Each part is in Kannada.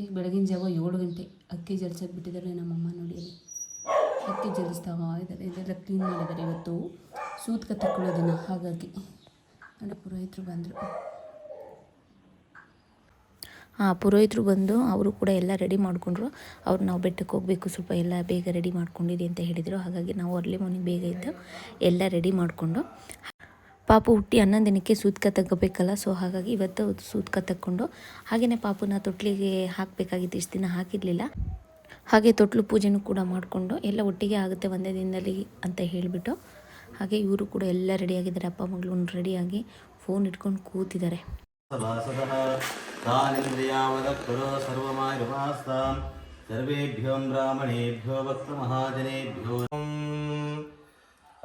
ಈಗ ಬೆಳಗಿನ ಜಾವ ಏಳು ಗಂಟೆ ಅಕ್ಕಿ ಜಲ್ಸಕ್ಕೆ ಬಿಟ್ಟಿದ್ದಾರೆ ನಮ್ಮಮ್ಮ ನೋಡಿ ಅಲ್ಲಿ ಅಕ್ಕಿ ಜಲಿಸ್ತಾ ಇದ್ದಾರೆ ಇದೆಲ್ಲ ಕ್ಲೀನ್ ಮಾಡಿದ್ದಾರೆ ಇವತ್ತು. ಸೂತ್ಕ ತಗೊಳ್ಳೋದನ್ನು ಹಾಗಾಗಿ. ನೋಡಿ, ಪುರೋಹಿತರು ಬಂದರು. ಹಾಂ ಪುರೋಹಿತರು ಬಂದು ಅವರು ಕೂಡ ಎಲ್ಲ ರೆಡಿ ಮಾಡಿಕೊಂಡ್ರು. ಅವ್ರು ನಾವು ಬೆಟ್ಟಕ್ಕೆ ಹೋಗಬೇಕು, ಸ್ವಲ್ಪ ಎಲ್ಲ ಬೇಗ ರೆಡಿ ಮಾಡ್ಕೊಂಡಿರಿ ಅಂತ ಹೇಳಿದರು. ಹಾಗಾಗಿ ನಾವು ಅರ್ಲಿ ಮಾರ್ನಿಂಗ್ ಬೇಗ ಇದ್ದು ಎಲ್ಲ ರೆಡಿ ಮಾಡಿಕೊಂಡು ಪಾಪು ಹುಟ್ಟಿ ಹನ್ನೊಂದು ದಿನಕ್ಕೆ ಸೂತ್ಕ ತಗೋಬೇಕಲ್ಲ ಸೊ ಹಾಗಾಗಿ ಇವತ್ತು ಸೂತ್ಕ ತಗೊಂಡು ಹಾಗೆಯೇ ಪಾಪುನ ತೊಟ್ಲಿಗೆ ಹಾಕಬೇಕಾಗಿತ್ತು, ಇಷ್ಟು ದಿನ ಹಾಕಿರಲಿಲ್ಲ. ಹಾಗೆ ತೊಟ್ಲು ಪೂಜೆನೂ ಕೂಡ ಮಾಡಿಕೊಂಡು ಎಲ್ಲ ಒಟ್ಟಿಗೆ ಆಗುತ್ತೆ, ಒಂದೇ ದಿನದಲ್ಲಿ ಅಂತ ಹೇಳಿಬಿಟ್ಟು ಹಾಗೆ ಇವರು ಕೂಡ ಎಲ್ಲ ರೆಡಿಯಾಗಿದ್ದಾರೆ ಅಪ್ಪ ಮಗಳು ರೆಡಿಯಾಗಿ ಫೋನ್ ಇಟ್ಕೊಂಡು ಕೂತಿದ್ದಾರೆ.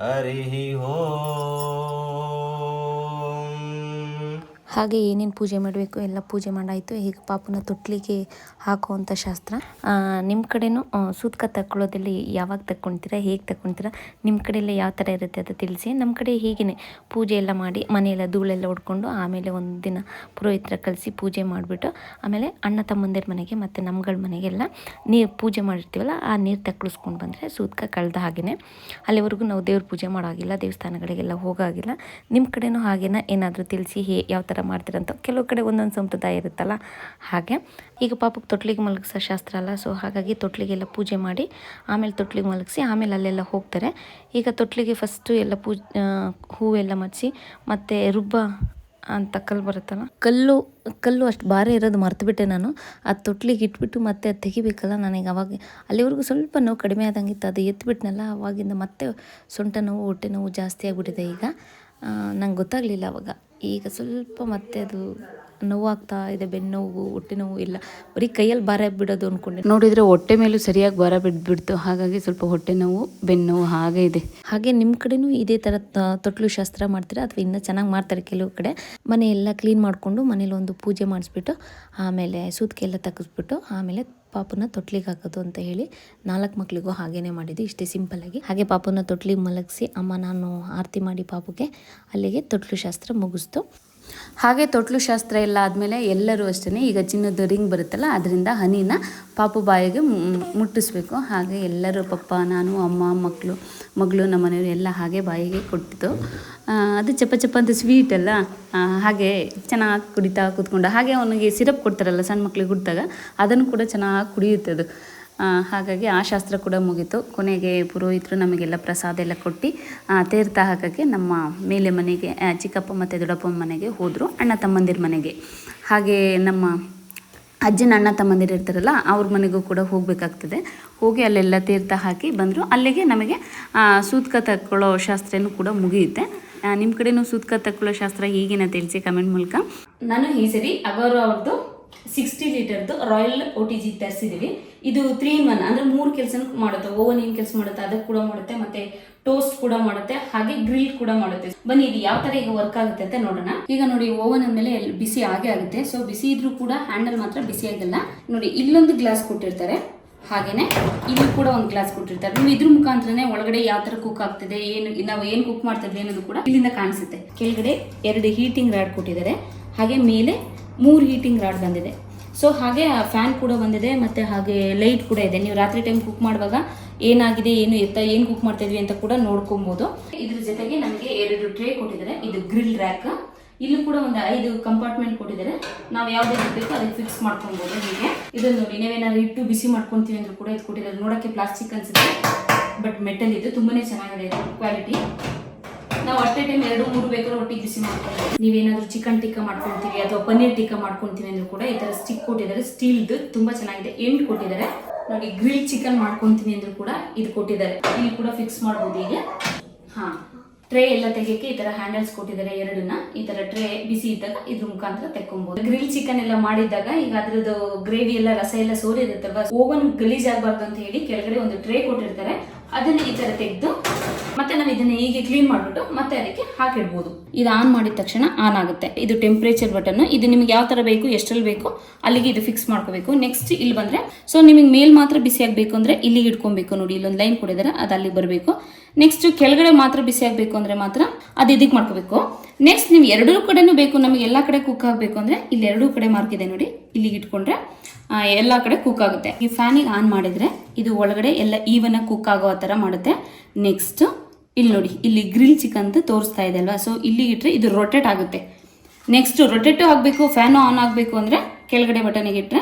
ಹರಿ ಹೋ. ಹಾಗೆ ಏನೇನು ಪೂಜೆ ಮಾಡಬೇಕು, ಎಲ್ಲ ಪೂಜೆ ಮಾಡಾಯಿತು. ಈಗ ಪಾಪನ ತೊಟ್ಲಿಗೆ ಹಾಕುವಂಥ ಶಾಸ್ತ್ರ. ನಿಮ್ಮ ಕಡೆನೂ ಸೂತ್ಕ ತಕ್ಕೊಳ್ಳೋದಲ್ಲಿ ಯಾವಾಗ ತಕ್ಕೊಳ್ತೀರಾ ಹೇಗೆ ತಕ್ಕೊಳ್ತೀರಾ ನಿಮ್ಮ ಕಡೆಯೆಲ್ಲ ಯಾವ ಥರ ಇರುತ್ತೆ ಅಂತ ತಿಳಿಸಿ. ನಮ್ಮ ಕಡೆ ಹೀಗೇ ಪೂಜೆ ಎಲ್ಲ ಮಾಡಿ ಮನೆಯೆಲ್ಲ ಧೂಳೆಲ್ಲ ಹೊಡ್ಕೊಂಡು ಆಮೇಲೆ ಒಂದು ದಿನ ಪುರೋಹಿತರ ಕಲಿಸಿ ಪೂಜೆ ಮಾಡಿಬಿಟ್ಟು, ಆಮೇಲೆ ಅಣ್ಣ ತಮ್ಮಂದಿರ ಮನೆಗೆ ಮತ್ತು ನಮ್ಗಳ ಮನೆಗೆಲ್ಲ ನೀರು ಪೂಜೆ ಮಾಡಿರ್ತೀವಲ್ಲ, ಆ ನೀರು ತಕ್ಕಳಿಸ್ಕೊಂಡು ಬಂದರೆ ಸೂತ್ಕ ಕಳೆದ ಹಾಗೆಯೇ ಅಲ್ಲಿವರೆಗೂ ನಾವು ದೇವ್ರ ಪೂಜೆ ಮಾಡೋಗಿಲ್ಲ, ದೇವಸ್ಥಾನಗಳಿಗೆಲ್ಲ ಹೋಗಾಗಿಲ್ಲ. ನಿಮ್ಮ ಕಡೆನೂ ಹಾಗೇನ ಏನಾದರೂ ತಿಳಿಸಿ, ಹೇ, ಯಾವ ಥರ ಮಾಡ್ತೀರಂತ ಕೆಲವು ಕಡೆ ಒಂದೊಂದು ಸಂಪ್ರದಾಯ ಇರುತ್ತಲ್ಲ, ಹಾಗೆ. ಈಗ ಪಾಪಕ್ಕೆ ತೊಟ್ಲಿಗೆ ಮಲಗಿಸೋ ಶಾಸ್ತ್ರ ಅಲ್ಲ ಸೊ ಹಾಗಾಗಿ ತೊಟ್ಲಿಗೆಲ್ಲ ಪೂಜೆ ಮಾಡಿ, ಆಮೇಲೆ ತೊಟ್ಲಿಗೆ ಮಲಗಿಸಿ, ಆಮೇಲೆ ಅಲ್ಲೆಲ್ಲ ಹೋಗ್ತಾರೆ. ಈಗ ತೊಟ್ಲಿಗೆ ಫಸ್ಟು ಎಲ್ಲ ಪೂಜೆ ಹೂವೆಲ್ಲ ಮಚ್ಚಿ, ಮತ್ತು ರುಬ್ಬ ಅಂತ ಕಲ್ಲು ಬರುತ್ತಲ್ಲ. ಕಲ್ಲು ಕಲ್ಲು ಅಷ್ಟು ಭಾರ ಇರೋದು ಮರ್ತುಬಿಟ್ಟೆ ನಾನು. ಆ ತೊಟ್ಲಿಗೆ ಇಟ್ಬಿಟ್ಟು ಮತ್ತೆ ಅದು ತೆಗಿಬೇಕಲ್ಲ ನನಗೆ ಅವಾಗ. ಅಲ್ಲಿವರೆಗೂ ಸ್ವಲ್ಪ ನೋವು ಕಡಿಮೆ ಆದಂಗಿತ್ತು, ಅದು ಎತ್ಬಿಟ್ನಲ್ಲ, ಅವಾಗಿಂದ ಮತ್ತೆ ಸೊಂಟ ನೋವು, ಹೊಟ್ಟೆ ನೋವು ಜಾಸ್ತಿ ಆಗಿಬಿಟ್ಟಿದೆ ಈಗ. ನಂಗೆ ಗೊತ್ತಾಗಲಿಲ್ಲ ಅವಾಗ. ಈಗ ಸ್ವಲ್ಪ ಮತ್ತೆ ಅದು ನೋವಾಗ್ತಾ ಇದೆ ಬೆನ್ನು ನೋವು ಹೊಟ್ಟೆ ನೋವು ಇಲ್ಲ. ಬರೀ ಕೈಯಲ್ಲಿ ಭಾರ ಬಿಡೋದು ಅಂದ್ಕೊಂಡೆ ನೋಡಿದರೆ ಹೊಟ್ಟೆ ಮೇಲೂ ಸರಿಯಾಗಿ ಬಾರ ಬಿಡ್ಬಿಡ್ತು. ಹಾಗಾಗಿ ಸ್ವಲ್ಪ ಹೊಟ್ಟೆ ನೋವು ಬೆನ್ನು ನೋವು ಹಾಗೆ ಇದೆ. ಹಾಗೆ ನಿಮ್ಮ ಕಡೆನೂ ಇದೇ ಥರ ತೊಟ್ಲು ಶಾಸ್ತ್ರ ಮಾಡ್ತೀರಾ? ಅಥವಾ ಇನ್ನೂ ಚೆನ್ನಾಗಿ ಮಾಡ್ತಾರೆ ಕೆಲವು ಕಡೆ? ಮನೆ ಎಲ್ಲ ಕ್ಲೀನ್ ಮಾಡಿಕೊಂಡು ಮನೇಲಿ ಒಂದು ಪೂಜೆ ಮಾಡಿಸ್ಬಿಟ್ಟು ಆಮೇಲೆ ಸೂತ್ಕೆ ಎಲ್ಲ ತೆಗೆಸ್ಬಿಟ್ಟು ಆಮೇಲೆ ಪಾಪನ ತೊಟ್ಲಿಗೆ ಹಾಕೋದು ಅಂತ ಹೇಳಿ ನಾಲ್ಕು ಮಕ್ಕಳಿಗೂ ಹಾಗೇನೆ ಮಾಡಿದ್ದು ಇಷ್ಟೇ ಸಿಂಪಲ್ಲಾಗಿ ಹಾಗೆ ಪಾಪನ ತೊಟ್ಲಿಗೆ ಮಲಗಿಸಿ ಅಮ್ಮ ನಾನು ಆರತಿ ಮಾಡಿ ಪಾಪುಗೆ ಅಲ್ಲಿಗೆ ತೊಟ್ಲು ಶಾಸ್ತ್ರ ಮುಗಿಸ್ತು. ಹಾಗೆ ತೊಟ್ಲು ಶಾಸ್ತ್ರ ಎಲ್ಲ ಆದಮೇಲೆ ಎಲ್ಲರೂ ಅಷ್ಟೇ ಈಗ ಚಿನ್ನದ ರಿಂಗ್ ಬರುತ್ತಲ್ಲ, ಅದರಿಂದ ಹನಿನ ಪಾಪು ಬಾಯಿಗೆ ಮುಟ್ಟಿಸ್ಬೇಕು. ಹಾಗೆ ಎಲ್ಲರೂ ಪಪ್ಪ, ನಾನು, ಅಮ್ಮ ಮಕ್ಕಳು ಮಗಳು, ನಮ್ಮ ಮನೆಯವರು ಎಲ್ಲ ಹಾಗೆ ಬಾಯಿಗೆ ಕೊಟ್ಟಿದ್ದು. ಅದು ಚಪ್ಪ ಚಪ್ಪ ಅಂತ ಸ್ವೀಟ್ ಅಲ್ಲ ಹಾಗೆ ಚೆನ್ನಾಗಿ ಕುಡಿತಾ ಕೂತ್ಕೊಂಡು. ಹಾಗೆ ಅವನಿಗೆ ಸಿರಪ್ ಕೊಡ್ತಾರಲ್ಲ ಸಣ್ಣ ಮಕ್ಕಳಿಗೆ ಕುಡಿದಾಗ, ಅದನ್ನು ಕೂಡ ಚೆನ್ನಾಗಿ ಕುಡಿಯುತ್ತೆ ಅದು. ಹಾಗಾಗಿ ಆ ಶಾಸ್ತ್ರ ಕೂಡ ಮುಗೀತು. ಕೊನೆಗೆ ಪುರೋಹಿತರು ನಮಗೆಲ್ಲ ಪ್ರಸಾದ ಎಲ್ಲ ಕೊಟ್ಟು ತೀರ್ಥ ಹಾಕೋಕ್ಕೆ ನಮ್ಮ ಮೇಲೆ ಮನೆಗೆ ಚಿಕ್ಕಪ್ಪ ಮತ್ತು ದೊಡ್ಡಪ್ಪ ಮನೆಗೆ ಹೋದರು, ಅಣ್ಣ ತಮ್ಮಂದಿರ ಮನೆಗೆ. ಹಾಗೆ ನಮ್ಮ ಅಜ್ಜನ ಅಣ್ಣ ತಮ್ಮಂದಿರು ಇರ್ತಾರಲ್ಲ, ಅವ್ರ ಮನೆಗೂ ಕೂಡ ಹೋಗಬೇಕಾಗ್ತದೆ. ಹೋಗಿ ಅಲ್ಲೆಲ್ಲ ತೀರ್ಥ ಹಾಕಿ ಬಂದರು. ಅಲ್ಲಿಗೆ ನಮಗೆ ಸೂತ್ಕ ತಕ್ಕೊಳ್ಳೋ ಶಾಸ್ತ್ರನೂ ಕೂಡ ಮುಗಿಯುತ್ತೆ. ನಿಮ್ಮ ಕಡೆನೂ ಸೂತ್ಕ ತಕ್ಕೊಳ್ಳೋ ಶಾಸ್ತ್ರ ಹೀಗೇನ ತಿಳಿಸಿ ಕಮೆಂಟ್ ಮೂಲಕ. ನಾನು ಈ ಸರಿ ಅವರು ಅವ್ರದ್ದು ಸಿಕ್ಸ್ಟಿ ಲೀಟರ್ದು ರಾಯಲ್ ಓ ಟಿ ಜಿ ತರಿಸಿದೀವಿ. ಇದು ತ್ರೀ ಇನ್ ಒನ್ ಅಂದ್ರೆ ಮೂರು ಕೆಲಸ ಮಾಡುತ್ತೆ. ಓವನ್ ಏನ್ ಕೆಲಸ ಮಾಡುತ್ತೆ ಅದಕ್ಕೆ ಕೂಡ ಮಾಡುತ್ತೆ, ಮತ್ತೆ ಟೋಸ್ಟ್ ಕೂಡ ಮಾಡುತ್ತೆ, ಹಾಗೆ ಗ್ರಿಲ್ ಕೂಡ ಮಾಡುತ್ತೆ. ಬನ್ನಿ, ಇದು ಯಾವ ತರ ಈಗ ವರ್ಕ್ ಆಗುತ್ತೆ ಅಂತ ನೋಡೋಣ. ಈಗ ನೋಡಿ ಓವನ್ ಎಲ್- ಬಿಸಿ ಆಗೇ ಆಗುತ್ತೆ. ಸೊ ಬಿಸಿ ಇದ್ರೂ ಕೂಡ ಹ್ಯಾಂಡಲ್ ಮಾತ್ರ ಬಿಸಿ ಆಗಲ್ಲ. ನೋಡಿ, ಇಲ್ಲೊಂದು ಗ್ಲಾಸ್ ಕೊಟ್ಟಿರ್ತಾರೆ. ಹಾಗೇನೆ, ಇಲ್ಲಿ ಕೂಡ ಒಂದು ಗ್ಲಾಸ್ ಕೊಟ್ಟಿರ್ತಾರೆ. ನೀವು ಇದ್ರ ಮುಖಾಂತರನೇ ಒಳಗಡೆ ಯಾವ ತರ ಕುಕ್ ಆಗ್ತಿದೆ, ಏನು, ನಾವು ಏನು ಕುಕ್ ಮಾಡ್ತಿದ್ವಿ ಅನ್ನೋದು ಕೂಡ ಇಲ್ಲಿಂದ ಕಾಣಿಸುತ್ತೆ. ಕೆಳಗಡೆ ಎರಡು ಹೀಟಿಂಗ್ ರಾಡ್ ಕೊಟ್ಟಿದ್ದಾರೆ. ಹಾಗೆ ಮೇಲೆ ಮೂರು ಹೀಟಿಂಗ್ ರಾಡ್ ಬಂದಿದೆ. ಸೊ ಹಾಗೆ ಫ್ಯಾನ್ ಕೂಡ ಬಂದಿದೆ ಮತ್ತೆ ಹಾಗೆ ಲೈಟ್ ಕೂಡ ಇದೆ. ನೀವು ರಾತ್ರಿ ಟೈಮ್ ಕುಕ್ ಮಾಡುವಾಗ ಏನಾಗಿದೆ, ಏನು ಎತ್ತ, ಏನು ಕುಕ್ ಮಾಡ್ತಾ ಇದ್ವಿ ಅಂತ ಕೂಡ ನೋಡ್ಕೊಬಹುದು ಇದ್ರ ಜೊತೆಗೆ ನಮಗೆ ಎರಡು ಟ್ರೇ ಕೊಟ್ಟಿದ್ದಾರೆ. ಇದು ಗ್ರಿಲ್ ರ್ಯಾಕ್ ಇಲ್ಲಿ ಕೂಡ ಒಂದು ಐದು ಕಂಪಾರ್ಟ್ಮೆಂಟ್ ಕೊಟ್ಟಿದ್ದಾರೆ. ನಾವು ಯಾವ್ದು ಬೇಕೋ ಅದಕ್ಕೆ ಫಿಕ್ಸ್ ಮಾಡ್ಕೊಬಹುದು ಹೀಗೆ. ಇದನ್ನು ನೋಡಿ, ನೀವೇನಾದ್ರು ಇಟ್ಟು ಬಿಸಿ ಮಾಡ್ಕೊಂತೀವಿ ಅಂದ್ರೂ ಕೂಡ ಇದು ಕೊಟ್ಟಿದ್ದಾರೆ ನೋಡೋಕ್ಕೆ ಪ್ಲಾಸ್ಟಿಕ್ ಅನ್ಸುತ್ತೆ ಬಟ್ ಮೆಟಲ್ ಇದು. ತುಂಬಾನೇ ಚೆನ್ನಾಗಿದೆ ಕ್ವಾಲಿಟಿ ನಾವು ಅಷ್ಟೇ ಟೈಮ್ ಎರಡು, ಮೂರು ಬೇಕಾದ್ರೆ ಒಟ್ಟಿಗೆ ಬಿಸಿ ಮಾಡ್ಕೊಳ್ತೀವಿ ನೀವೇನಾದ್ರೂ ಚಿಕನ್ ಟಿಕ್ಕ ಮಾಡ್ಕೊಂತೀವಿ ಅಥವಾ ಪನ್ನೀರ್ ಟಿಕ್ಕ ಮಾಡ್ಕೊಂತೀವಿ ಅಂದ್ರೂ ಕೂಡ ಈ ತರ ಸ್ಟಿಕ್ ಕೊಟ್ಟಿದ್ದಾರೆ. ಸ್ಟೀಲ್ದು ತುಂಬಾ ಚೆನ್ನಾಗಿದೆ. ಎಂಡ್ ಕೊಟ್ಟಿದ್ದಾರೆ. ನೋಡಿ ಗ್ರಿಲ್ ಚಿಕನ್ ಮಾಡ್ಕೊತೀನಿ ಅಂದ್ರೂ ಕೂಡ ಇದು ಕೊಟ್ಟಿದ್ದಾರೆ. ಇಲ್ಲಿ ಕೂಡ ಫಿಕ್ಸ್ ಮಾಡ್ಬೋದು ಈಗ ಹಾ. ಟ್ರೇ ಎಲ್ಲ ತೆಗಿಯಕ್ಕೆ ಈ ತರ ಹ್ಯಾಂಡಲ್ಸ್ ಕೊಟ್ಟಿದ್ದಾರೆ ಎರಡನ್ನ. ಈ ತರ ಟ್ರೇ ಬಿಸಿ ಇದ್ದಾಗ ಇದ್ರ ಮುಖಾಂತರ ತೆಕ್ಕೊಬಹುದು ಗ್ರಿಲ್ ಚಿಕನ್ ಎಲ್ಲ ಮಾಡಿದಾಗ ಈಗ ಅದ್ರದ್ದು ಗ್ರೇವಿ ಎಲ್ಲ ರಸ ಎಲ್ಲ ಸೋರಿರುತ್ತಲ್ವಾ? ಓವನ್ ಗಲೀಜ್ ಆಗಬಾರ್ದು ಅಂತ ಹೇಳಿ ಕೆಳಗಡೆ ಒಂದು ಟ್ರೇ ಕೊಟ್ಟಿರ್ತಾರೆ. ಅದನ್ನ ಈ ತರ ತೆಗೆದು ಮತ್ತೆ ನಾವು ಇದನ್ನ ಹೀಗೆ ಕ್ಲೀನ್ ಮಾಡ್ಬಿಟ್ಟು ಮತ್ತೆ ಅದಕ್ಕೆ ಹಾಕಿಡ್ಬೋದು. ಇದು ಆನ್ ಮಾಡಿದ ತಕ್ಷಣ ಆನ್ ಆಗುತ್ತೆ. ಇದು ಟೆಂಪ್ರೇಚರ್ ಬಟನ್ ಇದು ನಿಮ್ಗೆ ಯಾವ ತರ ಬೇಕು, ಎಷ್ಟರಲ್ಲಿ ಬೇಕು, ಅಲ್ಲಿಗೆ ಇದು ಫಿಕ್ಸ್ ಮಾಡ್ಕೋಬೇಕು. ನೆಕ್ಸ್ಟ್ ಇಲ್ಲಿ ಬಂದ್ರೆ ಸೊ ನಿಮಗೆ ಮೇಲ್ ಮಾತ್ರ ಬಿಸಿ ಆಗಬೇಕು ಅಂದ್ರೆ ಇಲ್ಲಿಗೆ ಇಟ್ಕೊಬೇಕು ನೋಡಿ, ಇಲ್ಲೊಂದು ಲೈನ್ ಕೊಡಿದಾರೆ ಅದು ಅಲ್ಲಿಗೆ ಬರಬೇಕು. ನೆಕ್ಸ್ಟ್ ಕೆಳಗಡೆ ಮಾತ್ರ ಬಿಸಿ ಆಗಬೇಕು ಅಂದರೆ ಮಾತ್ರ ಅದು ಇದಕ್ಕೆ ಮಾಡ್ಕೋಬೇಕು. ನೆಕ್ಸ್ಟ್ ನೀವು ಎರಡೂ ಕಡೆನೂ ಬೇಕು, ನಮಗೆ ಎಲ್ಲ ಕಡೆ ಕುಕ್ ಆಗಬೇಕು ಅಂದರೆ ಇಲ್ಲಿ ಎರಡೂ ಕಡೆ ಮಾರ್ಕ್ ಇದೆ ನೋಡಿ. ಇಲ್ಲಿಗೆ ಇಟ್ಕೊಂಡ್ರೆ ಎಲ್ಲ ಕಡೆ ಕುಕ್ ಆಗುತ್ತೆ. ಈ ಫ್ಯಾನಿಗೆ ಆನ್ ಮಾಡಿದರೆ ಇದು ಒಳಗಡೆ ಎಲ್ಲ ಈವನಾಗಿ ಕುಕ್ ಆಗೋ ಥರ ಮಾಡುತ್ತೆ. ನೆಕ್ಸ್ಟ್ ಇಲ್ಲಿ ನೋಡಿ, ಇಲ್ಲಿ ಗ್ರಿಲ್ ಚಿಕನ್ ಅಂತ ತೋರಿಸ್ತಾ ಇದೆ ಅಲ್ವಾ? ಸೊ ಇಲ್ಲಿಗೆ ಇಟ್ಟರೆ ಇದು ರೊಟೇಟ್ ಆಗುತ್ತೆ. ನೆಕ್ಸ್ಟ್ ರೊಟೇಟು ಆಗಬೇಕು ಫ್ಯಾನು ಆನ್ ಆಗಬೇಕು ಅಂದರೆ ಕೆಳಗಡೆ ಬಟನಿಗೆ ಇಟ್ಟರೆ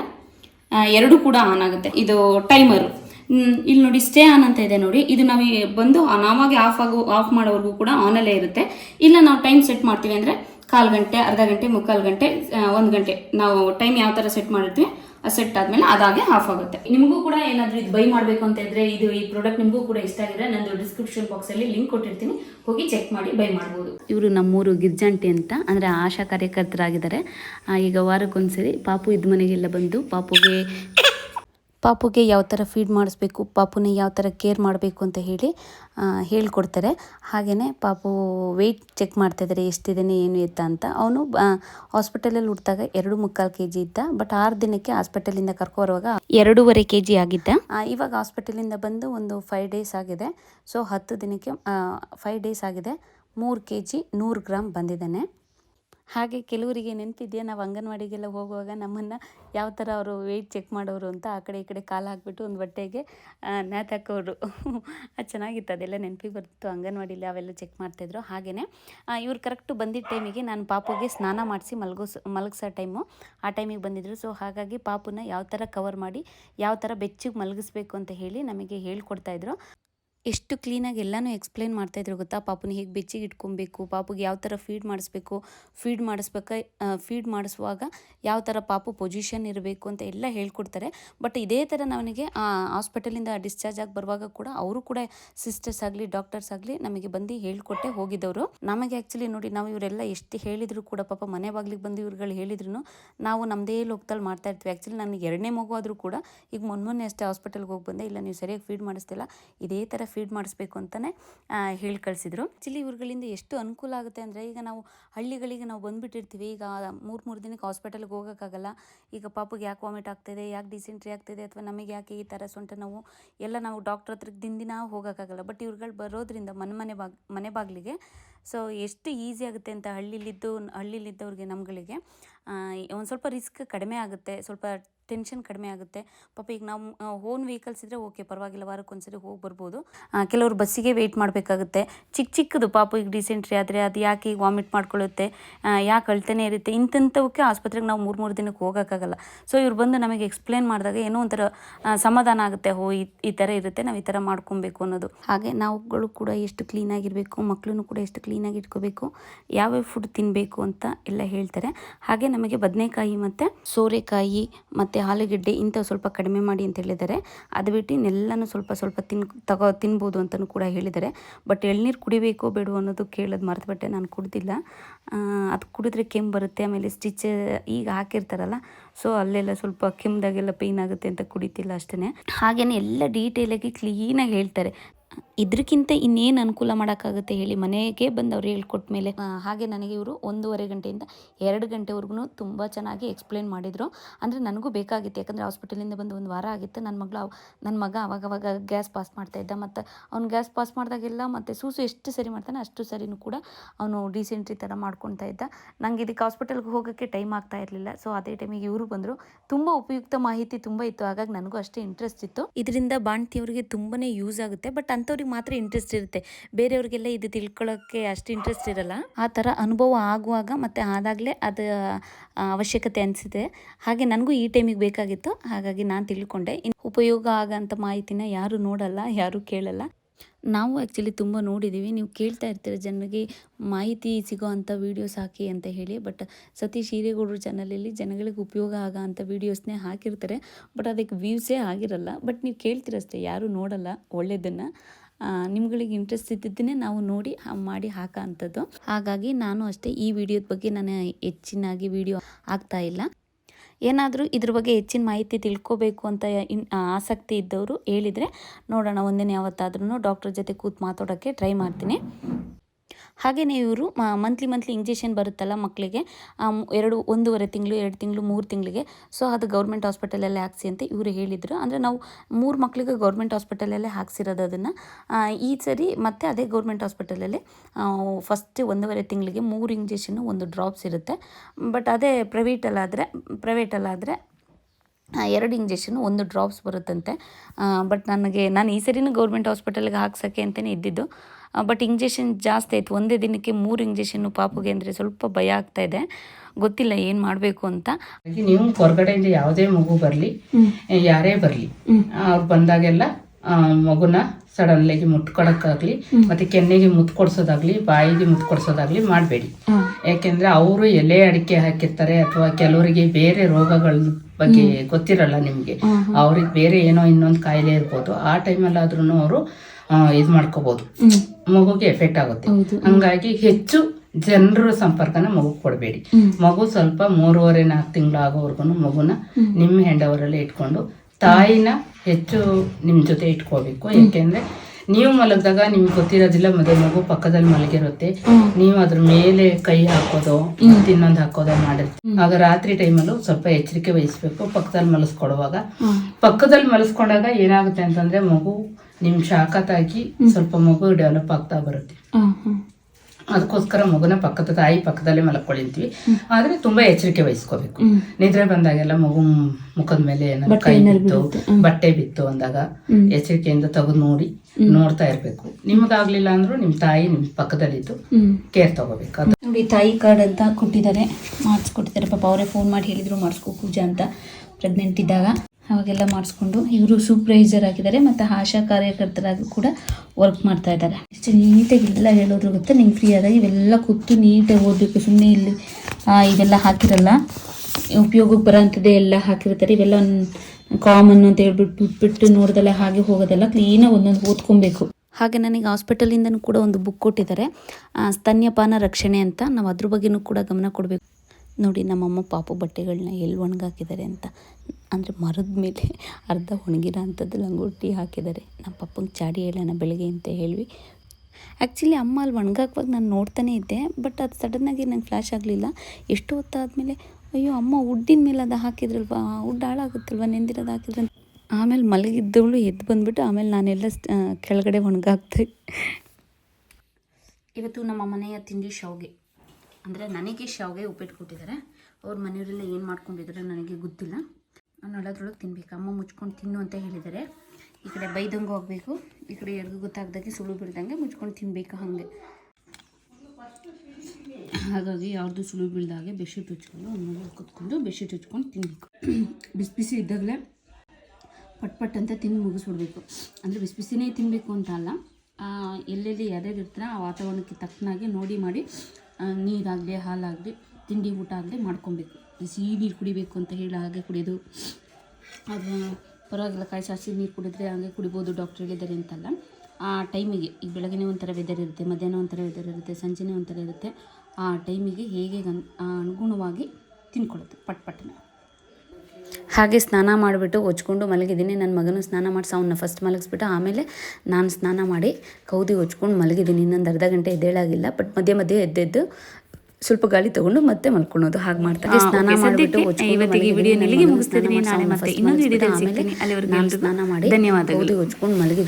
ಎರಡೂ ಕೂಡ ಆನ್ ಆಗುತ್ತೆ. ಇದು ಟೈಮರು ಇಲ್ಲಿ ನೋಡಿ ಸ್ಟೇ ಆನ್ ಅಂತ ಇದೆ ನೋಡಿ. ಇದು ನಾವು ಬಂದು ನಾವಾಗಿ ಆಫ್ ಆಗೋ ಆಫ್ ಮಾಡೋವರೆಗೂ ಕೂಡ ಆನಲ್ಲೇ ಇರುತ್ತೆ. ಇಲ್ಲ ನಾವು ಟೈಮ್ ಸೆಟ್ ಮಾಡ್ತೀವಿ ಅಂದರೆ ಕಾಲು ಗಂಟೆ, ಅರ್ಧ ಗಂಟೆ, ಮುಕ್ಕಾಲು ಗಂಟೆ ಒಂದು ಗಂಟೆ. ನಾವು ಟೈಮ್ ಯಾವ ಥರ ಸೆಟ್ ಮಾಡಿರ್ತೀವಿ ಸೆಟ್ ಆದಮೇಲೆ ಅದಾಗೆ ಆಫ್ ಆಗುತ್ತೆ. ನಿಮಗೂ ಕೂಡ ಏನಾದರೂ ಇದು ಬೈ ಮಾಡಬೇಕು ಅಂತ ಇದ್ರೆ ಇದು ಈ ಪ್ರಾಡಕ್ಟ್ ನಿಮಗೂ ಕೂಡ ಇಷ್ಟ ಆಗಿದ್ರೆ ನಂದು ಡಿಸ್ಕ್ರಿಪ್ಷನ್ ಬಾಕ್ಸಲ್ಲಿ ಲಿಂಕ್ ಕೊಟ್ಟಿರ್ತೀನಿ. ಹೋಗಿ ಚೆಕ್ ಮಾಡಿ ಬೈ ಮಾಡ್ಬೋದು. ಇವರು ನಮ್ಮೂರು ಗಿರ್ಜಾಂಟಿ ಅಂತ, ಅಂದರೆ ಆಶಾ ಕಾರ್ಯಕರ್ತರಾಗಿದ್ದಾರೆ. ಈಗ ವಾರಕ್ಕೊಂದ್ಸರಿ ಪಾಪು ಇದ್ದ ಮನೆಗೆಲ್ಲ ಬಂದು ಪಾಪುಗೆ ಪಾಪುಗೆ ಯಾವ ಥರ ಫೀಡ್ ಮಾಡಿಸ್ಬೇಕು ಪಾಪುನ ಯಾವ ಥರ ಕೇರ್ ಮಾಡಬೇಕು ಅಂತ ಹೇಳಿ ಹೇಳ್ಕೊಡ್ತಾರೆ. ಹಾಗೆಯೇ ಪಾಪು ವೆಯ್ಟ್ ಚೆಕ್ ಮಾಡ್ತಾಯಿದ್ದಾರೆ ಎಷ್ಟಿದ್ದಾನೆ ಏನು ಎತ್ತ ಅಂತ. ಅವನು ಹಾಸ್ಪಿಟಲಲ್ಲಿ ಹುಟ್ಟಿದಾಗ ಎರಡು ಮುಕ್ಕಾಲು ಕೆ ಜಿ ಇದ್ದ ಬಟ್ ಆರು ದಿನಕ್ಕೆ ಹಾಸ್ಪಿಟಲಿಂದ ಕರ್ಕೊ ಬರುವಾಗ ಎರಡೂವರೆ ಕೆ ಜಿ ಆಗಿದ್ದ ಇವಾಗ ಹಾಸ್ಪಿಟಲಿಂದ ಬಂದು ಒಂದು ಫೈವ್ ಡೇಸ್ ಆಗಿದೆ. ಸೊ ಹತ್ತು ದಿನಕ್ಕೆ ಫೈವ್ ಡೇಸ್ ಆಗಿದೆ. ಮೂರು ಕೆ ಜಿ ನೂರು ಗ್ರಾಮ್ ಬಂದಿದ್ದಾನೆ. ಹಾಗೆ ಕೆಲವರಿಗೆ ನೆನಪಿದೆಯಾ? ನಾವು ಅಂಗನವಾಡಿಗೆಲ್ಲ ಹೋಗುವಾಗ ನಮ್ಮನ್ನು ಯಾವ ಥರ ಅವರು ವೆಯ್ಟ್ ಚೆಕ್ ಮಾಡೋರು ಅಂತ ಆ ಕಡೆ ಈ ಕಡೆ ಕಾಲು ಹಾಕ್ಬಿಟ್ಟು ಒಂದು ಬಟ್ಟೆಗೆ ನೇತಾಕೋರು ಅದು ಚೆನ್ನಾಗಿತ್ತು, ಅದೆಲ್ಲ ನೆನಪಿಗೆ ಬರ್ತಿತ್ತು ಅಂಗನವಾಡಿಲಿ ಅವೆಲ್ಲ ಚೆಕ್ ಮಾಡ್ತಾಯಿದ್ರು ಹಾಗೆಯೇ ಇವ್ರು ಕರೆಕ್ಟು ಬಂದಿದ್ದ ಟೈಮಿಗೆ ನಾನು ಪಾಪುಗೆ ಸ್ನಾನ ಮಾಡಿಸಿ ಮಲಗೋಸ್ ಮಲಗಿಸೋ ಟೈಮು ಆ ಟೈಮಿಗೆ ಬಂದಿದ್ದರು ಸೊ ಹಾಗಾಗಿ ಪಾಪುನ ಯಾವ ಥರ ಕವರ್ ಮಾಡಿ, ಯಾವ ಥರ ಬೆಚ್ಚಿಗೆ ಮಲಗಿಸ್ಬೇಕು ಅಂತ ಹೇಳಿ ನಮಗೆ ಹೇಳ್ಕೊಡ್ತಾಯಿದ್ರು ಎಷ್ಟು ಕ್ಲೀನಾಗಿ ಎಲ್ಲನೂ ಎಕ್ಸ್ಪ್ಲೈನ್ ಮಾಡ್ತಾಯಿದ್ರು ಗೊತ್ತಾ? ಪಾಪುನ ಹೇಗೆ ಬೆಚ್ಚಿಗೆ ಇಟ್ಕೊಬೇಕು, ಪಾಪುಗೆ ಯಾವ ಥರ ಫೀಡ್ ಮಾಡಿಸ್ಬೇಕು ಫೀಡ್ ಮಾಡಿಸ್ಬೇಕ ಫೀಡ್ ಮಾಡಿಸುವಾಗ ಯಾವ ಥರ ಪಾಪು ಪೊಸಿಷನ್ ಇರಬೇಕು ಅಂತ ಎಲ್ಲ ಹೇಳ್ಕೊಡ್ತಾರೆ. ಬಟ್ ಇದೇ ಥರ ನನಗೆ ಹಾಸ್ಪಿಟಲಿಂದ ಡಿಸ್ಚಾರ್ಜ್ ಆಗಿ ಬರುವಾಗ ಕೂಡ ಅವರು ಕೂಡ ಸಿಸ್ಟರ್ಸ್ ಆಗಲಿ ಡಾಕ್ಟರ್ಸ್ ಆಗಲಿ ನಮಗೆ ಬಂದು ಹೇಳ್ಕೊಟ್ಟೆ ಹೋಗಿದ್ದವರು ನಮಗೆ ಆ್ಯಕ್ಚುಲಿ ನೋಡಿ ನಾವು ಇವರೆಲ್ಲ ಎಷ್ಟು ಹೇಳಿದರೂ ಕೂಡ ಪಾಪ ಮನೆ ಬಾಗಿಲಿಗೆ ಬಂದು ಇವ್ರುಗಳು ಹೇಳಿದ್ರು ನಾವು ನಮ್ಮದೇ ಲೋಕದಲ್ಲಿ ಮಾಡ್ತಾ ಇರ್ತೀವಿ. ಆ್ಯಕ್ಚುಲಿ ನನಗೆ ಎರಡನೇ ಮಗು ಆದರೂ ಕೂಡ ಈಗ ಮೊನ್ನೆ ಮೊನ್ನೆ ಅಷ್ಟೇ ಹಾಸ್ಪಿಟಲ್ಗೆ ಹೋಗಿ ಬಂದೆ. ಇಲ್ಲ, ನೀವು ಸರಿಯಾಗಿ ಫೀಡ್ ಮಾಡಿಸ್ತಿಲ್ಲ. ಇದೇ ಥರ ಫೀಡ್ ಮಾಡಿಸ್ಬೇಕು ಅಂತಲೇ ಹೇಳಿ ಕಳಿಸಿದ್ರು. ಆ್ಯಕ್ಚುಲಿ ಇವ್ರುಗಳಿಂದ ಎಷ್ಟು ಅನುಕೂಲ ಆಗುತ್ತೆ ಅಂದರೆ, ಈಗ ನಾವು ಹಳ್ಳಿಗಳಿಗೆ ನಾವು ಬಂದುಬಿಟ್ಟಿರ್ತೀವಿ, ಈಗ ಮೂರು ಮೂರು ದಿನಕ್ಕೆ ಹಾಸ್ಪಿಟಲ್ಗೆ ಹೋಗೋಕ್ಕಾಗಲ್ಲ. ಈಗ ಪಾಪಗೆ ಯಾಕೆ ವಾಮಿಟ್ ಆಗ್ತಿದೆ, ಯಾಕೆ ಡಿಸೆಂಟ್ರಿ ಆಗ್ತಿದೆ, ಅಥವಾ ನಮಗೆ ಯಾಕೆ ಈ ಥರ ಸೊಂಟ ನಾವು, ಎಲ್ಲ ನಾವು ಡಾಕ್ಟ್ರ್ ಹತ್ರಕ್ಕೆ ದಿನ ದಿನ ಹೋಗೋಕ್ಕಾಗಲ್ಲ. ಬಟ್ ಇವ್ರುಗಳು ಬರೋದ್ರಿಂದ ಮನೆ ಮನೆ ಬಾಗ್, ಮನೆ ಬಾಗಿಲಿಗೆ ಸೊ ಎಷ್ಟು ಈಸಿ ಆಗುತ್ತೆ ಅಂತ ಹಳ್ಳಿಲಿದ್ದು, ಹಳ್ಳಿಲಿದ್ದವ್ರಿಗೆ, ನಮ್ಗಳಿಗೆ ಒಂದು ಸ್ವಲ್ಪ ರಿಸ್ಕ್ ಕಡಿಮೆ ಆಗುತ್ತೆ, ಸ್ವಲ್ಪ ಟೆನ್ಷನ್ ಕಡಿಮೆ ಆಗುತ್ತೆ. ಪಾಪ ಈಗ ನಾವು ಓನ್ ವೆಹಿಕಲ್ಸ್ ಇದ್ದರೆ ಓಕೆ, ಪರವಾಗಿಲ್ಲ ವಾರಕ್ಕೊಂದ್ಸರಿ ಹೋಗಿ ಬರ್ಬೋದು. ಕೆಲವರು ಬಸ್ಸಿಗೆ ವೆಯ್ಟ್ ಮಾಡಬೇಕಾಗುತ್ತೆ. ಚಿಕ್ಕ ಚಿಕ್ಕದು ಪಾಪ ಈಗ ಡಿಸೆಂಟ್ರಿ ಆದರೆ ಅದು ಯಾಕೆ ಈಗ ವಾಮಿಟ್ ಮಾಡ್ಕೊಳ್ಳುತ್ತೆ ಯಾಕೆ ಅಳ್ತಾನೆ ಇರುತ್ತೆ, ಇಂಥಂಥವಕ್ಕೆ ಆಸ್ಪತ್ರೆಗೆ ನಾವು ಮೂರು ಮೂರು ದಿನಕ್ಕೆ ಹೋಗೋಕ್ಕಾಗಲ್ಲ. ಸೊ ಇವ್ರು ಬಂದು ನಮಗೆ ಎಕ್ಸ್ಪ್ಲೇನ್ ಮಾಡಿದಾಗ ಏನೋ ಒಂಥರ ಸಮಾಧಾನ ಆಗುತ್ತೆ ಹೋ ಈ ಈ ಥರ ಇರುತ್ತೆ, ನಾವು ಈ ಥರ ಮಾಡ್ಕೊಬೇಕು ಅನ್ನೋದು. ಹಾಗೆ ನಾವುಗಳು ಕೂಡ ಎಷ್ಟು ಕ್ಲೀನಾಗಿರಬೇಕು ಮಕ್ಕಳನ್ನು ಕೂಡ ಎಷ್ಟು ಕ್ಲೀನಾಗಿ ಇಟ್ಕೋಬೇಕು, ಯಾವ್ಯಾವ ಫುಡ್ ತಿನ್ನಬೇಕು ಅಂತ ಎಲ್ಲ ಹೇಳ್ತಾರೆ. ಹಾಗೆ ನಮಗೆ ಬದನೆಕಾಯಿ ಮತ್ತು ಸೋರೆಕಾಯಿ ಮತ್ತು ಆಲೂಗೆಡ್ಡೆ ಇಂಥವು ಸ್ವಲ್ಪ ಕಡಿಮೆ ಮಾಡಿ ಅಂತ ಹೇಳಿದ್ದಾರೆ. ಅದು ಬಿಟ್ಟು ಇನ್ನೆಲ್ಲನೂ ಸ್ವಲ್ಪ ಸ್ವಲ್ಪ ತಿನ್, ತಗೋ, ತಿನ್ಬೋದು ಅಂತಲೂ ಕೂಡ ಹೇಳಿದ್ದಾರೆ. ಬಟ್ ಎಳ್ನೀರು ಕುಡಿಬೇಕೋ ಬೇಡು ಅನ್ನೋದು ಕೇಳೋದು ಮರ್ತುಬಿಟ್ಟೆ, ನಾನು ಕುಡ್ದಿಲ್ಲ. ಅದು ಕುಡಿದ್ರೆ ಕೆಮ್ಮು ಬರುತ್ತೆ, ಆಮೇಲೆ ಸ್ಟಿಚ್ ಈಗ ಹಾಕಿರ್ತಾರಲ್ಲ, ಸೊ ಅಲ್ಲೆಲ್ಲ ಸ್ವಲ್ಪ ಕೆಮ್ಮದಾಗೆಲ್ಲ ಪೇಯ್ನ್ ಆಗುತ್ತೆ ಅಂತ ಕುಡಿತಿಲ್ಲ ಅಷ್ಟೇ ಹಾಗೆಯೇ ಎಲ್ಲ ಡೀಟೇಲಾಗಿ ಕ್ಲೀನಾಗಿ ಹೇಳ್ತಾರೆ. ಇದಕ್ಕಿಂತ ಇನ್ನೇನು ಅನುಕೂಲ ಮಾಡೋಕ್ಕಾಗುತ್ತೆ ಹೇಳಿ ಮನೆಗೆ ಬಂದು ಅವ್ರು ಹೇಳ್ಕೊಟ್ಟ ಮೇಲೆ. ಹಾಗೆ ನನಗೆ ಇವರು ಒಂದೂವರೆ ಗಂಟೆಯಿಂದ ಎರಡು ಗಂಟೆವರೆಗೂ ತುಂಬ ಚೆನ್ನಾಗಿ ಎಕ್ಸ್ಪ್ಲೇನ್ ಮಾಡಿದರು. ಅಂದರೆ ನನಗೂ ಬೇಕಾಗಿತ್ತು. ಯಾಕಂದರೆ ಹಾಸ್ಪಿಟಲಿಂದ ಬಂದು ಒಂದು ವಾರ ಆಗಿತ್ತು. ನನ್ನ ಮಗಳು ನನ್ನ ಮಗ ಅವಾಗವಾಗ ಗ್ಯಾಸ್ ಪಾಸ್ ಮಾಡ್ತಾ ಇದ್ದ. ಮತ್ತು ಅವ್ನು ಗ್ಯಾಸ್ ಪಾಸ್ ಮಾಡಿದಾಗೆಲ್ಲ ಮತ್ತು ಸೂಸು ಎಷ್ಟು ಸರಿ ಮಾಡ್ತಾನೆ ಅಷ್ಟು ಸರಿನೂ ಕೂಡ ಅವನು ರೀಸೆಂಟ್ರಿ ಥರ ಮಾಡ್ಕೊತಾ ಇದ್ದ. ನಂಗೆ ಇದಕ್ಕೆ ಹಾಸ್ಪಿಟಲ್ಗೆ ಹೋಗೋಕ್ಕೆ ಟೈಮ್ ಆಗ್ತಾ ಇರಲಿಲ್ಲ. ಸೊ ಅದೇ ಟೈಮಿಗೆ ಇವರು ಬಂದರು. ತುಂಬ ಉಪಯುಕ್ತ ಮಾಹಿತಿ ತುಂಬ ಇತ್ತು. ಹಾಗಾಗಿ ನನಗೂ ಅಷ್ಟೇ ಇಂಟ್ರೆಸ್ಟ್ ಇತ್ತು. ಇದರಿಂದ ಬಾಣ್ತಿಯವರಿಗೆ ತುಂಬಾ ಯೂಸ್ ಆಗುತ್ತೆ. ಬಟ್ ಅಂಥವ್ರಿಗೆ ಮಾತ್ರ ಇಂಟ್ರೆಸ್ಟ್ ಇರುತ್ತೆ. ಬೇರೆಯವ್ರಿಗೆಲ್ಲ ಇದು ತಿಳ್ಕೊಳ್ಳೋಕ್ಕೆ ಅಷ್ಟು ಇಂಟ್ರೆಸ್ಟ್ ಇರಲ್ಲ. ಆ ಥರ ಅನುಭವ ಆಗುವಾಗ ಮತ್ತು ಆದಾಗಲೇ ಅದು ಅವಶ್ಯಕತೆ ಅನಿಸಿದೆ. ಹಾಗೆ ನನಗೂ ಈ ಟೈಮಿಗೆ ಬೇಕಾಗಿತ್ತು. ಹಾಗಾಗಿ ನಾನು ತಿಳ್ಕೊಂಡೆ. ಉಪಯೋಗ ಆಗೋಂಥ ಮಾಹಿತಿನ ಯಾರು ನೋಡಲ್ಲ, ಯಾರು ಕೇಳಲ್ಲ. ನಾವು ಆ್ಯಕ್ಚುಲಿ ತುಂಬ ನೋಡಿದ್ದೀವಿ ನೀವು ಕೇಳ್ತಾ ಇರ್ತೀರ ಜನರಿಗೆ ಮಾಹಿತಿ ಸಿಗೋ ಅಂಥ ವೀಡಿಯೋಸ್ ಹಾಕಿ ಅಂತ ಹೇಳಿ. ಬಟ್ ಸತೀಶ್ ಹಿರೇಗೌಡರು ಚಾನಲಲ್ಲಿ ಜನಗಳಿಗೆ ಉಪಯೋಗ ಆಗೋ ಅಂಥ ವೀಡಿಯೋಸ್ನೇ ಹಾಕಿರ್ತಾರೆ. ಬಟ್ ಅದಕ್ಕೆ ವ್ಯೂಸೇ ಆಗಿರಲ್ಲ. ಬಟ್ ನೀವು ಕೇಳ್ತೀರಷ್ಟೇ ಯಾರೂ ನೋಡಲ್ಲ ಒಳ್ಳೆಯದನ್ನು ನಿಮ್ಗಳಿಗೆ ಇಂಟ್ರೆಸ್ಟ್ ಇದ್ದಿದ್ದನ್ನೇ ನಾವು ನೋಡಿ ಮಾಡಿ ಹಾಕೋ ಅಂಥದ್ದು. ಹಾಗಾಗಿ ನಾನು ಅಷ್ಟೇ ಈ ವಿಡಿಯೋದ ಬಗ್ಗೆ ನಾನು ಹೆಚ್ಚಿನಾಗಿ ವಿಡಿಯೋ ಆಗ್ತಾ ಇಲ್ಲ. ಏನಾದರೂ ಇದ್ರ ಬಗ್ಗೆ ಹೆಚ್ಚಿನ ಮಾಹಿತಿ ತಿಳ್ಕೋಬೇಕು ಅಂತ ಇನ್ ಆಸಕ್ತಿ ಇದ್ದವರು ಹೇಳಿದರೆ ನೋಡೋಣ. ಒಂದಿನ ಯಾವತ್ತಾದ್ರೂ ಡಾಕ್ಟ್ರ್ ಜೊತೆ ಕೂತು ಮಾತಾಡೋಕ್ಕೆ ಟ್ರೈ ಮಾಡ್ತೀನಿ. ಹಾಗೆಯೇ ಇವರು ಮಂತ್ಲಿ ಮಂತ್ಲಿ ಇಂಜೆಕ್ಷನ್ ಬರುತ್ತಲ್ಲ ಮಕ್ಕಳಿಗೆ ಎರಡು, ಒಂದೂವರೆ ತಿಂಗಳು, ಎರಡು ತಿಂಗಳು, ಮೂರು ತಿಂಗಳಿಗೆ. ಸೊ ಅದು ಗೌರ್ಮೆಂಟ್ ಹಾಸ್ಪಿಟಲಲ್ಲೇ ಹಾಕ್ಸಿ ಅಂತ ಇವರು ಹೇಳಿದರು. ಅಂದರೆ ನಾವು ಮೂರು ಮಕ್ಕಳಿಗೆ ಗೌರ್ಮೆಂಟ್ ಹಾಸ್ಪಿಟಲಲ್ಲೇ ಹಾಕ್ಸಿರೋದು ಅದನ್ನು. ಈ ಸರಿ ಮತ್ತೆ ಅದೇ ಗೌರ್ಮೆಂಟ್ ಹಾಸ್ಪಿಟಲಲ್ಲೇ ಫಸ್ಟ್ ಒಂದೂವರೆ ತಿಂಗಳಿಗೆ ಮೂರು ಇಂಜೆಕ್ಷನ್ನು ಒಂದು ಡ್ರಾಪ್ಸ್ ಇರುತ್ತೆ. ಬಟ್ ಅದೇ ಪ್ರೈವೇಟಲ್ಲಾದರೆ ಪ್ರೈವೇಟಲ್ಲಾದರೆ ಎರಡು ಇಂಜೆಕ್ಷನು ಒಂದು ಡ್ರಾಪ್ಸ್ ಬರುತ್ತಂತೆ. ಬಟ್ ನನಗೆ, ನಾನು ಈ ಸರಿನೂ ಗೌರ್ಮೆಂಟ್ ಹಾಸ್ಪಿಟಲ್ಗೆ ಹಾಕ್ಸೋಕ್ಕೆ ಅಂತಲೇ ಇದ್ದಿದ್ದು. ಬಟ್ ಇಂಜೆಕ್ಷನ್ ಜಾಸ್ತಿ ಆಯಿತು. ಒಂದೇ ದಿನಕ್ಕೆ ಮೂರು ಇಂಜೆಕ್ಷನ್ ಪಾಪುಗೆ ಅಂದರೆ ಸ್ವಲ್ಪ ಭಯ ಆಗ್ತಾ ಇದೆ. ಗೊತ್ತಿಲ್ಲ ಏನು ಮಾಡಬೇಕು ಅಂತ. ನೀವು ಹೊರಗಡೆಯಿಂದ ಯಾವುದೇ ಮಗು ಬರಲಿ ಯಾರೇ ಬರಲಿ ಅವ್ರು ಬಂದಾಗೆಲ್ಲ ಮಗುನ ಸಡನ್ಲಾಗಿ ಮುಟ್ಕೊಳಕ್ಕಾಗ್ಲಿ ಮತ್ತೆ ಕೆನ್ನೆಗೆ ಮುತ್ತು ಕೊಡ್ಸೋದಾಗ್ಲಿ ಬಾಯಿಗೆ ಮುತ್ತು ಕೊಡ್ಸೋದಾಗ್ಲಿ ಮಾಡಬೇಡಿ. ಯಾಕೆಂದ್ರೆ ಅವರು ಎಲೆ ಅಡಿಕೆ ಹಾಕಿರ್ತಾರೆ ಅಥವಾ ಕೆಲವರಿಗೆ ಬೇರೆ ರೋಗಗಳ ಬಗ್ಗೆ ಗೊತ್ತಿರಲ್ಲ ನಿಮಗೆ. ಅವ್ರಿಗೆ ಬೇರೆ ಏನೋ ಇನ್ನೊಂದು ಕಾಯಿಲೆ ಇರ್ಬೋದು. ಆ ಟೈಮಲ್ಲಾದ್ರೂ ಅವರು ಇದು ಮಾಡ್ಕೋಬಹುದು ಮಗುಗೆ ಎಫೆಕ್ಟ್ ಆಗುತ್ತೆ. ಹಂಗಾಗಿ ಹೆಚ್ಚು ಜನರ ಸಂಪರ್ಕನ ಮಗು ಕೊಡಬೇಡಿ. ಮಗು ಸ್ವಲ್ಪ ಮೂರುವರೆ ನಾಲ್ಕು ತಿಂಗಳು ಆಗೋವರೆಗೂ ಮಗುನ ನಿಮ್ಮ ಹೆಂಡವರಲ್ಲೇ ಇಟ್ಕೊಂಡು ತಾಯಿನ ಹೆಚ್ಚು ನಿಮ್ಮ ಜೊತೆ ಇಟ್ಕೋಬೇಕು. ಯಾಕೆಂದ್ರೆ ನೀವು ಮಲಗಿದಾಗ ನಿಮ್ಗೆ ಗೊತ್ತಿರೋದಿಲ್ಲ ಮದುವೆ ಮಗು ಪಕ್ಕದಲ್ಲಿ ಮಲಗಿರುತ್ತೆ. ನೀವು ಅದ್ರ ಮೇಲೆ ಕೈ ಹಾಕೋದು ಇನ್ನೊಂದು ಹಾಕೋದು ಮಾಡಿರ್ತೀವಿ ಆಗ ರಾತ್ರಿ ಟೈಮಲ್ಲೂ ಸ್ವಲ್ಪ ಎಚ್ಚರಿಕೆ ವಹಿಸ್ಬೇಕು ಪಕ್ಕದಲ್ಲಿ ಮಲಸ್ಕೊಡುವಾಗ. ಪಕ್ಕದಲ್ಲಿ ಮಲಸ್ಕೊಂಡಾಗ ಏನಾಗುತ್ತೆ ಅಂತಂದ್ರೆ ಮಗು ನಿಮ್ ಶಾಖತಾಗಿ ಸ್ವಲ್ಪ ಮಗು ಡೆವಲಪ್ ಆಗ್ತಾ ಬರುತ್ತೆ. ಅದಕ್ಕೋಸ್ಕರ ಮಗುನ ಪಕ್ಕದ ತಾಯಿ ಪಕ್ಕದಲ್ಲೇ ಮಲ್ಕೊಳ್ಳಿರ್ತೀವಿ ಆದ್ರೆ ತುಂಬಾ ಎಚ್ಚರಿಕೆ ವಹಿಸ್ಕೋಬೇಕು. ನಿದ್ರೆ ಬಂದಾಗೆಲ್ಲ ಮಗು ಮುಖದ ಮೇಲೆ ಏನಾದ್ರು ಕೈ ಬಿತ್ತು ಬಟ್ಟೆ ಬಿತ್ತು ಅಂದಾಗ ಎಚ್ಚರಿಕೆಯಿಂದ ತೆಗೆದು ನೋಡಿ ನೋಡ್ತಾ ಇರ್ಬೇಕು. ನಿಮ್ಗಾಗ್ಲಿಲ್ಲ ಅಂದ್ರು ನಿಮ್ ತಾಯಿ ನಿಮ್ ಪಕ್ಕದಲ್ಲಿದ್ದು ಕೇರ್ ತಗೋಬೇಕು. ನೋಡಿ ತಾಯಿ ಕಾರ್ಡ್ ಅಂತ ಕೊಟ್ಟಿದ್ದಾರೆ. ಮಾಡಿಸ್ಕೊಟ್ಟಿದ್ದಾರೆ ಪಾಪ ಅವರೇ ಫೋನ್ ಮಾಡಿ ಹೇಳಿದ್ರು ಮಾಡಿಸ್ಕೊ ಪೂಜಾ ಅಂತ. ಪ್ರೆಗ್ನೆಂಟ್ ಇದ್ದಾಗ. ಅವಾಗೆಲ್ಲ ಮಾಡಿಸ್ಕೊಂಡು ಇವರು ಸೂಪರ್ವೈಸರ್ ಆಗಿದ್ದಾರೆ ಮತ್ತು ಆಶಾ ಕಾರ್ಯಕರ್ತರಾಗಿ ಕೂಡ ವರ್ಕ್ ಮಾಡ್ತಾ ಇದ್ದಾರೆ. ಇಷ್ಟು ನೀಟಾಗಿ ಎಲ್ಲ ಹೇಳೋದ್ರು ಗೊತ್ತಾ? ನಿಂಗೆ ಫ್ರೀ ಆದಾಗ ಇವೆಲ್ಲ ಕೂತು ನೀಟಾಗಿ ಓದಬೇಕು. ಸುಮ್ಮನೆ ಇಲ್ಲಿ ಇದೆಲ್ಲ ಹಾಕಿರಲ್ಲ. ಉಪಯೋಗಕ್ಕೆ ಬರೋಂಥದ್ದೇ ಎಲ್ಲ ಹಾಕಿರ್ತಾರೆ. ಇವೆಲ್ಲ ಕಾಮನ್ ಅಂತ ಹೇಳ್ಬಿಟ್ಟು ಬಿಟ್ಬಿಟ್ಟು ನೋಡ್ದಲ್ಲ ಹಾಗೆ ಹೋಗೋದಲ್ಲ ಕ್ಲೀನಾಗಿ ಒಂದೊಂದು ಓದ್ಕೊಬೇಕು. ಹಾಗೆ ನನಗೆ ಹಾಸ್ಪಿಟಲಿಂದನೂ ಕೂಡ ಒಂದು ಬುಕ್ ಕೊಟ್ಟಿದ್ದಾರೆ. ಸ್ತನ್ಯಪಾನ ರಕ್ಷಣೆ ಅಂತ. ನಾವು ಅದ್ರ ಬಗ್ಗೆನೂ ಕೂಡ ಗಮನ ಕೊಡಬೇಕು. ನೋಡಿ ನಮ್ಮಮ್ಮ ಪಾಪು ಬಟ್ಟೆಗಳನ್ನ ಎಲ್ಲಿ ಒಣಗಾಕಿದ್ದಾರೆ ಅಂತ. ಅಂದರೆ ಮರದ ಮೇಲೆ ಅರ್ಧ ಒಣಗಿರೋ ಅಂಥದ್ದು ಲಂಗೋಟಿ ಹಾಕಿದ್ದಾರೆ. ನಮ್ಮ ಪಪ್ಪಂಗೆ ಚಾಡಿ ಹೇಳೋಣ ಬೆಳಗ್ಗೆ ಅಂತ ಹೇಳಿ ಆ್ಯಕ್ಚುಲಿ ಅಮ್ಮ ಅಲ್ಲಿ ಒಣಗಾಕುವಾಗ ನಾನು ನೋಡ್ತಾನೆ ಇದ್ದೆ ಬಟ್ ಅದು ಸಡನ್ನಾಗಿ ನಂಗೆ ಫ್ಲ್ಯಾಶ್ ಆಗಲಿಲ್ಲ. ಎಷ್ಟು ಹೊತ್ತಾದಮೇಲೆ, ಅಯ್ಯೋ ಅಮ್ಮ ಉಡ್ಡಿನ ಮೇಲೆ ಅದು ಹಾಕಿದ್ರಲ್ವಾ? ಉಡ್ ಹಾಳಾಗುತ್ತಲ್ವ? ನೆಂದಿರೋದು ಹಾಕಿದ್ರೆ? ಆಮೇಲೆ ಮಲಗಿದ್ದವಳು ಎದ್ದು ಬಂದುಬಿಟ್ಟು ಆಮೇಲೆ ನಾನೆಲ್ಲ ಕೆಳಗಡೆ ಒಣಗಾಕ್ತೆ ಇವತ್ತು ನಮ್ಮ ಮನೆಯ ತಿಂಡಿ ಶಾವ್ಗೆ. ಅಂದರೆ ನನಗೆ ಶಾವಿಗೆ ಉಪ್ಪಿಟ್ಟು ಕೊಟ್ಟಿದ್ದಾರೆ. ಅವ್ರ ಮನೆಯವರೆಲ್ಲ ಏನು ಮಾಡ್ಕೊಂಡಿದ್ದಾರೆ ನನಗೆ ಗೊತ್ತಿಲ್ಲ. ನಾನು ಅಳದ್ರೊಳಗೆ ತಿನ್ಬೇಕು. ಅಮ್ಮ ಮುಚ್ಕೊಂಡು ತಿನ್ನು ಅಂತ ಹೇಳಿದ್ದಾರೆ. ಈ ಕಡೆ ಬೈದಂಗೆ ಹೋಗಬೇಕು ಈ ಕಡೆ ಯಾರಿಗೂ ಗೊತ್ತಾಗ್ದಾಗೆ ಸುಳ್ಳು ಬೀಳ್ದಂಗೆ ಮುಚ್ಕೊಂಡು ತಿನ್ಬೇಕು ಹಾಗೆ. ಹಾಗಾಗಿ ಯಾರ್ದು ಸುಳು ಬೀಳ್ದಾಗೆ ಬೆಡ್ಶೀಟ್ ಹಚ್ಕೊಂಡು ಒಂದು ಕುತ್ಕೊಂಡು ಬೆಡ್ಶೀಟ್ ಹಚ್ಕೊಂಡು ತಿನ್ನಬೇಕು ಬಿಸಿ ಬಿಸಿ ಇದ್ದಾಗಲೇ ಪಟ್ ಪಟ್ ಅಂತ ತಿಂದು ಮುಗಿಸ್ಬಿಡ್ಬೇಕು. ಅಂದರೆ ಬಿಸಿ ಬಿಸಿನೇ ತಿನ್ನಬೇಕು ಅಂತ ಅಲ್ಲ. ಎಲ್ಲೆಲ್ಲಿ ಯಾರ್ಯಾರು ಇರ್ತಾರೆ ಆ ವಾತಾವರಣಕ್ಕೆ ತಕ್ಕನಾಗೆ ನೋಡಿ ಮಾಡಿ ನೀರಾಗಲಿ, ಹಾಲಾಗಲಿ, ತಿಂಡಿ ಊಟ ಆಗಲಿ ಮಾಡ್ಕೊಬೇಕು. ಬಿಸಿ ನೀರು ಕುಡಿಬೇಕು ಅಂತ ಹೇಳಿ ಹಾಗೆ ಕುಡಿಯೋದು ಅದು ಪರವಾಗಿಲ್ಲ, ಕಾಯಿ ಸಾಸಿ ನೀರು ಕುಡಿದ್ರೆ ಹಾಗೆ ಕುಡಿಬೋದು ಡಾಕ್ಟ್ರ್ ಹೇಳಿದ್ದಾರೆ ಅಂತಲ್ಲ. ಆ ಟೈಮಿಗೆ ಈಗ ಬೆಳಗ್ಗೆ ಒಂಥರ ವೆದರ್ ಇರುತ್ತೆ, ಮಧ್ಯಾಹ್ನ ಒಂಥರ ವೆದರ್ ಇರುತ್ತೆ, ಸಂಜೆನೇ ಒಂಥರ ಇರುತ್ತೆ. ಆ ಟೈಮಿಗೆ ಹೇಗೆ ಅನುಗುಣವಾಗಿ ತಿನ್ಕೊಳ್ಳುತ್ತೆ ಪಟ್ ಪಟ್ನ. ಹಾಗೆ ಸ್ನಾನ ಮಾಡಿಬಿಟ್ಟು ಹೊಚ್ಕೊಂಡು ಮಲಗಿದ್ದೀನಿ. ನನ್ನ ಮಗನೂ ಸ್ನಾನ ಮಾಡಿಸಿ ಅವನ್ನ ಫಸ್ಟ್ ಮಲಗಿಸ್ಬಿಟ್ಟು ಆಮೇಲೆ ನಾನು ಸ್ನಾನ ಮಾಡಿ ಕೌದಿ ಹೊಚ್ಕೊಂಡು ಮಲಗಿದ್ದೀನಿ. ಇನ್ನೊಂದು ಅರ್ಧ ಗಂಟೆ ಎದ್ದೇಳಾಗಿಲ್ಲ. ಬಟ್ ಮಧ್ಯೆ ಮಧ್ಯೆ ಎದ್ದೆದ್ದು ಸ್ವಲ್ಪ ಗಾಳಿ ತಗೊಂಡು ಮತ್ತೆ ಮಲ್ಕೊಳ್ಳೋದು ಹಾಗೆ ಮಾಡ್ತಾರೆ ಸ್ನಾನ ಮಾಡಿಬಿಟ್ಟು ಇವತ್ತಿಗೆ ವಿಡಿಯೋ ಇಲ್ಲಿಗೆ ಮುಗಿಸ್ತಿದ್ದೀನಿ ನಾಳೆ ಮತ್ತೆ ಇನ್ನೊಂದು ವಿಡಿಯೋದಲ್ಲಿ ಸಿಗ್ತೀನಿ. ಅಲ್ಲಿವರೆಗೂ ನಾನು ಸ್ನಾನ ಮಾಡಿ ಧನ್ಯವಾದಗಳು. ಕೌದಿ ಹೊಚ್ಕೊಂಡು ಮಲಗಿದ್ದೀನಿ.